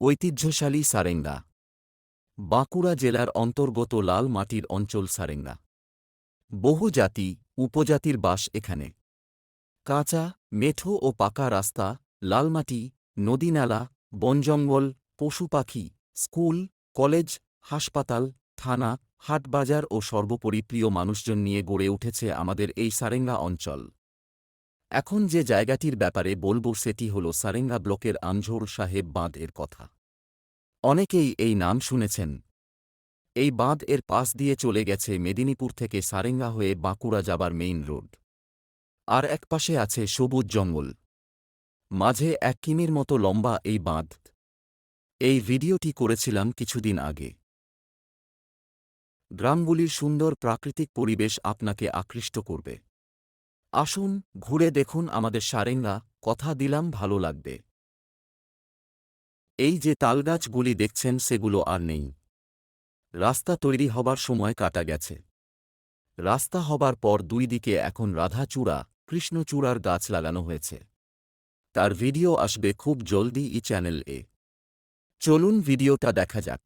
ঐতিহ্যশালী সারেঙ্গা। বাঁকুড়া জেলার অন্তর্গত লাল মাটির অঞ্চল সারেঙ্গা। বহু জাতি, উপজাতির বাস এখানে। কাঁচা, মেঠো ও পাকা রাস্তা লালমাটি নদীনালা বনজঙ্গল পশু পাখি, স্কুল, কলেজ, হাসপাতাল, থানা, হাটবাজার ও সর্বোপরি প্রিয় মানুষজন নিয়ে গড়ে উঠেছে আমাদের এই সারেঙ্গা অঞ্চল। এখন যে জায়গাটির ব্যাপারে বলব সেটি হল সারেঙ্গা ব্লকের আঞ্ঝোর সাহেব বাঁধ এর কথা। অনেকেই এই নাম শুনেছেন। এই বাঁধ এর পাশ দিয়ে চলে গেছে মেদিনীপুর থেকে সারেঙ্গা হয়ে বাঁকুড়া যাবার মেইন রোড। আর একপাশে আছে সবুজ জঙ্গল। মাঝে এক কিমির মতো লম্বা এই বাঁধ। এই ভিডিওটি করেছিলাম কিছুদিন আগে। গ্রামগুলির সুন্দর প্রাকৃতিক পরিবেশ আপনাকে আকৃষ্ট করবে। আসুন, ঘুরে দেখুন আমাদের সারেঙ্গা, কথা দিলাম ভালো লাগবে। এই যে তালগাছগুলি দেখছেন সেগুলো আর নেই। রাস্তা তৈরি হবার সময় কাটা গেছে। রাস্তা হবার পর দুই দিকে এখন রাধাচূড়া, কৃষ্ণচূড়ার গাছ লাগানো হয়েছে। তার ভিডিও আসবে খুব জলদি ই চ্যানেল এ। চলুন ভিডিওটা দেখা যাক।